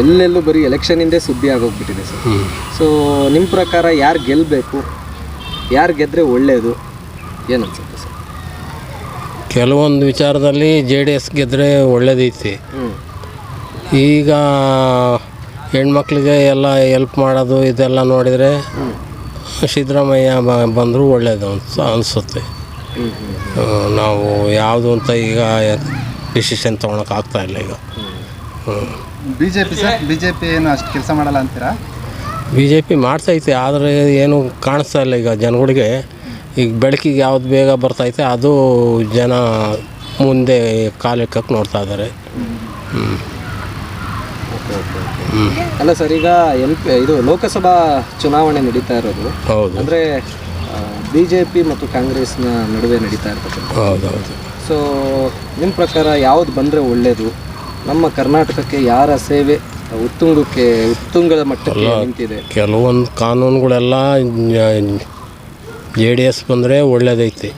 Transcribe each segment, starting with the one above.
ಎಲ್ಲೆಲ್ಲೂ ಬರೀ ಎಲೆಕ್ಷನ್ ಹಿಂದೆ ಸುದ್ದಿ ಆಗೋಗ್ಬಿಟ್ಟಿದೆ ಸರ್. ಸೊ ನಿಮ್ಮ ಪ್ರಕಾರ ಯಾರು ಗೆಲ್ಲಬೇಕು ಯಾರು ಗೆದ್ದರೆ ಒಳ್ಳೆಯದು ಏನು ಅನ್ಸುತ್ತೆ ಸರ್? ಕೆಲವೊಂದು ವಿಚಾರದಲ್ಲಿ ಜೆ ಡಿ ಎಸ್ ಗೆದ್ದರೆ ಒಳ್ಳೇದೈತಿ. ಈಗ ಹೆಣ್ಮಕ್ಳಿಗೆ ಎಲ್ಲ ಎಲ್ಪ್ ಮಾಡೋದು ಇದೆಲ್ಲ ನೋಡಿದರೆ ಸಿದ್ದರಾಮಯ್ಯ ಬ ಬಂದರೂ ಒಳ್ಳೆಯದು ಅಂತ ಅನಿಸುತ್ತೆ. ನಾವು ಯಾವುದು ಅಂತ ಈಗ ಡಿಸಿಷನ್ ತೊಗೊಳಕ್ಕೆ ಆಗ್ತಾ ಇಲ್ಲ ಈಗ B J P sir? B J P ಏನು ಅಷ್ಟು ಕೆಲಸ ಮಾಡಲ್ಲ ಅಂತೀರಾ? ಬಿ ಜೆ ಪಿ ಮಾಡ್ತೈತೆ ಆದರೆ ಏನು ಕಾಣಿಸ್ತಾ ಇಲ್ಲ ಈಗ ಜನಗಳಿಗೆ. ಈಗ ಬೆಳಕಿಗೆ ಯಾವ್ದು ಬೇಗ ಬರ್ತೈತೆ ಅದು ಜನ ಮುಂದೆ ಕಾಲಿಕ್ಕಕ್ಕೆ ನೋಡ್ತಾ ಇದ್ದಾರೆ ಹ್ಞೂ ಅಲ್ಲ ಸರ್ ಈಗ ಎಲ್ ಪಿ ಇದು ಲೋಕಸಭಾ ಚುನಾವಣೆ ನಡೀತಾ ಇರೋದು. ಹೌದು. ಅಂದರೆ ಬಿ ಜೆ ಪಿ ಮತ್ತು ಕಾಂಗ್ರೆಸ್ನ ನಡುವೆ ನಡೀತಾ ಇರ್ತಕ್ಕಂಥ ಹೌದೌದು ಸೊ ನಿಮ್ಮ ಪ್ರಕಾರ ಯಾವ್ದು ಬಂದರೆ ಒಳ್ಳೆಯದು ನಮ್ಮ ಕರ್ನಾಟಕಕ್ಕೆ ಯಾರ ಸೇವೆ ಉತ್ತುಂಗಕ್ಕೆ ಉತ್ತುಂಗದ ಮಟ್ಟಕ್ಕೆ ನಿಂತಿದೆ? ಕೆಲವೊಂದು ಕಾನೂನುಗಳೆಲ್ಲ ಜೆ ಡಿ ಎಸ್ ಬಂದರೆ ಒಳ್ಳೇದೈತಿ.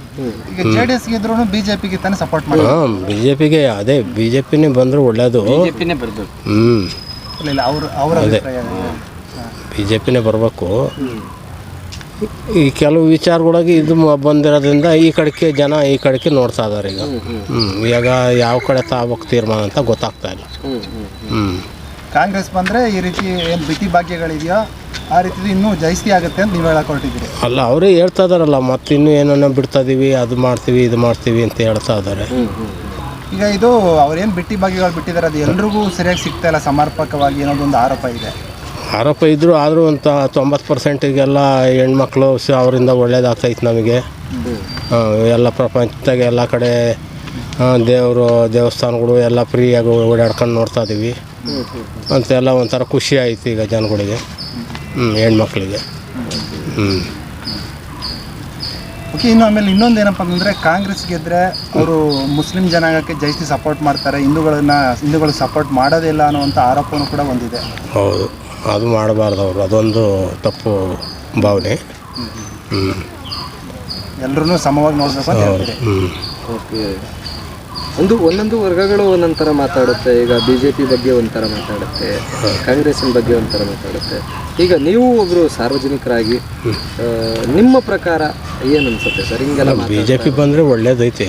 ಈಗ J D S B J ಪಿಗೆ ತಾನೇ ಸಪೋರ್ಟ್ ಮಾಡಿ ಹಾಂ ಬಿ ಜೆ ಪಿಗೆ ಅದೇ ಬಿ ಜೆ ಪಿನೇ ಬಂದರೆ ಒಳ್ಳೇದು. ಬಿಜೆಪಿನೇ ಬರಬೇಕು. ಇಲ್ಲ ಹ್ಞೂ ಇಲ್ಲ ಅವ್ರ ಅವರ ಅದೇ? ಬಿ ಜೆ ಪಿನೇ ಬರಬೇಕು. ಈ ಕೆಲವು ವಿಚಾರಗಳಿಗೆ ಇದು ಮ- ಬಂದಿರೋದ್ರಿಂದ ಈ ಕಡೆಗೆ ಜನ ಈ ಕಡೆಗೆ ನೋಡ್ತಾ ಇದ್ದಾರೆ ಈಗ. ಹ್ಞೂ ಈಗ ಯಾವ ಕಡೆ ತಾಬೇಕು ತೀರ್ಮಾನ ಅಂತ ಗೊತ್ತಾಗ್ತಾ ಇಲ್ಲ. ಹ್ಞೂ ಕಾಂಗ್ರೆಸ್ ಬಂದ್ರೆ ಈ ರೀತಿ ಏನು ಬಿಟಿ ಭಾಗ್ಯಗಳಿದೆಯೋ ಆ ರೀತಿ ಇನ್ನೂ ಜಾಸ್ತಿ ಆಗುತ್ತೆ ಅಂತ ನೀವು ಹೇಳಕ್ ಹೊರಟಿದ್ದೀರಿ. ಅಲ್ಲ ಅವರೇ ಹೇಳ್ತಾ ಇದಾರಲ್ಲ ಮತ್ತೆ ಇನ್ನೂ ಏನನ್ನ ಬಿಡ್ತಾ ಇದೀವಿ ಅದು ಮಾಡ್ತೀವಿ ಇದು ಮಾಡ್ತೀವಿ ಅಂತ ಹೇಳ್ತಾ ಇದ್ದಾರೆ ಈಗ ಇದು ಅವ್ರೇನು ಬಿಟ್ಟಿ ಭಾಗ್ಯಗಳು ಬಿಟ್ಟಿದ್ದಾರೆ ಅದು ಎಲ್ರಿಗೂ ಸರಿಯಾಗಿ ಸಿಗ್ತಾ ಇಲ್ಲ ಸಮರ್ಪಕವಾಗಿ ಅನ್ನೋದೊಂದು ಆರೋಪ ಇದೆ. ಆರೋಪ ಇದ್ದರೂ ಆದರೂ ಅಂತ ತೊಂಬತ್ತು ಪರ್ಸೆಂಟಿಗೆಲ್ಲ ಹೆಣ್ಮಕ್ಳು ಸ ಅವರಿಂದ ಒಳ್ಳೇದಾಗ್ತೈತೆ ನಮಗೆ. ಎಲ್ಲ ಪ್ರಪಂಚದಾಗೆ ಎಲ್ಲ ಕಡೆ ದೇವರು ದೇವಸ್ಥಾನಗಳು ಎಲ್ಲ ಫ್ರೀಯಾಗಿ ಓಡಾಡ್ಕೊಂಡು ನೋಡ್ತಾ ಇದ್ದೀವಿ ಅಂತೆಲ್ಲ ಒಂಥರ ಖುಷಿ ಆಯ್ತು ಈಗ ಜನಗಳಿಗೆ ಹ್ಞೂ ಹೆಣ್ಮಕ್ಳಿಗೆ. ಹ್ಞೂ ಓಕೆ ಇನ್ನು ಆಮೇಲೆ ಇನ್ನೊಂದು ಏನಪ್ಪ ಅಂತಂದರೆ ಕಾಂಗ್ರೆಸ್ ಗೆದ್ರೆ ಅವರು ಮುಸ್ಲಿಂ ಜನಾಂಗಕ್ಕೆ ಜಾಸ್ತಿ ಸಪೋರ್ಟ್ ಮಾಡ್ತಾರೆ. ಹಿಂದೂಗಳನ್ನ ಹಿಂದೂಗಳು ಸಪೋರ್ಟ್ ಮಾಡೋದಿಲ್ಲ ಅನ್ನುವಂಥ ಆರೋಪನೂ ಕೂಡ ಬಂದಿದೆ. ಹೌದು. ಅದು ಮಾಡಬಾರ್ದು ಅವರು. ಅದೊಂದು ತಪ್ಪು ಭಾವನೆ. ಹ್ಞೂ ಎಲ್ಲರೂ ಸಮವಾಗಿ ನೋಡ್ಬೇಕು ಓಕೆ. ಒಂದು ಒಂದೊಂದು ವರ್ಗಗಳು ಒಂದೊಂದು ಥರ ಮಾತಾಡುತ್ತೆ. ಈಗ ಬಿ ಜೆ ಪಿ ಬಗ್ಗೆ ಒಂಥರ ಮಾತಾಡುತ್ತೆ. ಕಾಂಗ್ರೆಸ್ಸಿನ ಬಗ್ಗೆ ಒಂಥರ ಮಾತಾಡುತ್ತೆ. ಈಗ ನೀವು ಒಬ್ಬರು ಸಾರ್ವಜನಿಕರಾಗಿ ನಿಮ್ಮ ಪ್ರಕಾರ ಏನು ಅನ್ಸುತ್ತೆ ಸರ್? ಹಿಂಗೆಲ್ಲ ಬಿ ಜೆ ಪಿ ಬಂದರೆ ಒಳ್ಳೇದೈತಿ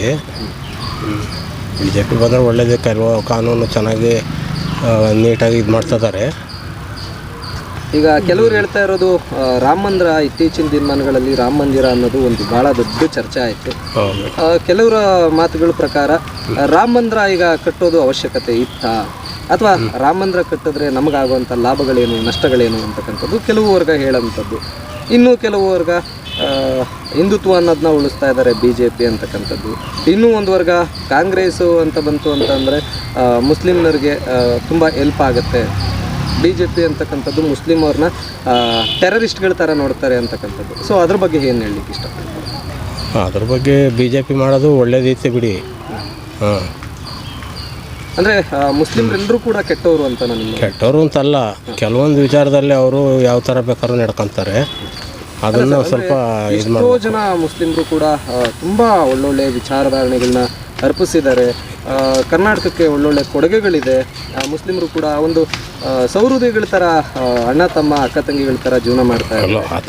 ಬಿ ಜೆ ಪಿ ಬಂದರೆ ಒಳ್ಳೇದೇ. ಕೆಲವು ಕಾನೂನು ಚೆನ್ನಾಗಿ ನೀಟಾಗಿ ಇದು ಮಾಡ್ತಿದ್ದಾರೆ ಈಗ ಕೆಲವರು ಹೇಳ್ತಾ ಇರೋದು ರಾಮ ಮಂದಿರ ಇತ್ತೀಚಿನ ದಿನಮಾನಗಳಲ್ಲಿ ರಾಮ ಮಂದಿರ ಅನ್ನೋದು ಒಂದು ಬಹಳ ದೊಡ್ಡ ಚರ್ಚೆ ಆಯಿತು. ಕೆಲವರ ಮಾತುಗಳ ಪ್ರಕಾರ ರಾಮ ಮಂದಿರ ಈಗ ಕಟ್ಟೋದು ಅವಶ್ಯಕತೆ ಇತ್ತ? ಅಥವಾ ರಾಮ ಮಂದಿರ ಕಟ್ಟಿದ್ರೆ ನಮಗಾಗುವಂಥ ಲಾಭಗಳೇನು ನಷ್ಟಗಳೇನು ಅಂತಕ್ಕಂಥದ್ದು ಕೆಲವು ವರ್ಗ ಹೇಳೋಂಥದ್ದು. ಇನ್ನೂ ಕೆಲವು ವರ್ಗ ಹಿಂದುತ್ವ ಅನ್ನೋದನ್ನ ಉಳಿಸ್ತಾ ಇದ್ದಾರೆ ಬಿ ಜೆ ಪಿ ಅಂತಕ್ಕಂಥದ್ದು. ಇನ್ನೂ ಒಂದು ವರ್ಗ ಕಾಂಗ್ರೆಸ್ಸು ಅಂತ ಬಂತು ಅಂತಂದರೆ ಮುಸ್ಲಿಮ್ನರಿಗೆ ತುಂಬ ಹೆಲ್ಪ್ ಆಗುತ್ತೆ. ಬಿ ಜೆ ಪಿ ಅಂತಕ್ಕಂಥದ್ದು ಮುಸ್ಲಿಮ್ ಅವ್ರನ್ನ ಟೆರರಿಸ್ಟ್ಗಳ ಥರ ನೋಡ್ತಾರೆ ಅಂತಕ್ಕಂಥದ್ದು. ಸೊ ಅದ್ರ ಬಗ್ಗೆ ಏನು ಹೇಳಲಿಕ್ಕೆ ಇಷ್ಟಪಡ್ತಾರೆ? ಅದ್ರ ಬಗ್ಗೆ ಬಿ ಜೆ ಪಿ ಮಾಡೋದು ಒಳ್ಳೇದೈತೆ ಬಿಡಿ. ಹಾಂ. ಅಂದರೆ ಮುಸ್ಲಿಮ್ರೆಲ್ಲರೂ ಕೂಡ ಕೆಟ್ಟವರು ಅಂತ ನನ್ನ ಕೆಟ್ಟವರು ಅಂತಲ್ಲ ಕೆಲವೊಂದು ವಿಚಾರದಲ್ಲಿ ಅವರು ಯಾವ ಥರ ಬೇಕಾದ್ರೂ ನಡ್ಕೊತಾರೆ. ಅದನ್ನು ಸ್ವಲ್ಪ ಎಷ್ಟೋ ಜನ ಮುಸ್ಲಿಮರು ಕೂಡ ತುಂಬ ಒಳ್ಳೊಳ್ಳೆ ವಿಚಾರಧಾರಣೆಗಳನ್ನ ಅರ್ಪಿಸಿದ್ದಾರೆ. ಕರ್ನಾಟಕಕ್ಕೆ ಒಳ್ಳೊಳ್ಳೆ ಕೊಡುಗೆಗಳಿದೆ. ಆ, ಮುಸ್ಲಿಮ್ರು ಕೂಡ ಒಂದು ಸೌಹೃದಯಗಳ ಥರ ಅಣ್ಣ ತಮ್ಮ ಅಕ್ಕ ತಂಗಿಗಳ ಥರ ಜೀವನ ಮಾಡ್ತಾ ಇದ್ದಾರೆ.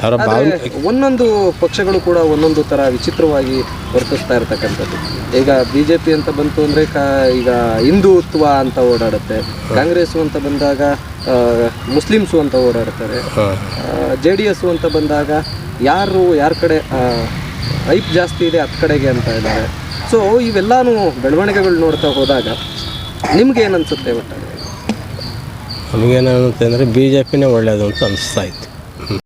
ಒಂದೊಂದು ಪಕ್ಷಗಳು ಕೂಡ ಒಂದೊಂದು ಥರ ವಿಚಿತ್ರವಾಗಿ ವರ್ತಿಸ್ತಾ ಇರ್ತಕ್ಕಂಥದ್ದು. ಈಗ ಬಿ ಜೆ ಪಿ ಅಂತ ಬಂತು ಅಂದರೆ ಕ ಈಗ ಹಿಂದುತ್ವ ಅಂತ ಓಡಾಡುತ್ತೆ. ಕಾಂಗ್ರೆಸ್ ಅಂತ ಬಂದಾಗ ಮುಸ್ಲಿಮ್ಸು ಅಂತ ಓಡಾಡ್ತಾರೆ. ಜೆ ಡಿ ಎಸ್ ಅಂತ ಬಂದಾಗ ಯಾರು ಯಾರ ಕಡೆ ಐಪ್ ಜಾಸ್ತಿ ಇದೆ ಹತ್ತು ಕಡೆಗೆ ಅಂತ ಇದ್ದಾರೆ. ಸೊ ಇವೆಲ್ಲನೂ ಬೆಳವಣಿಗೆಗಳು ನೋಡ್ತಾ ಹೋದಾಗ ನಿಮ್ಗೆ ಏನು ಅನ್ಸುತ್ತೆ ಒಟ್ಟಾರೆ ಅಂದರೆ ಬಿ ಜೆ ಪಿನೇ ಒಳ್ಳೆಯದು ಅಂತ ಅನಿಸ್ತಾ ಇತ್ತು.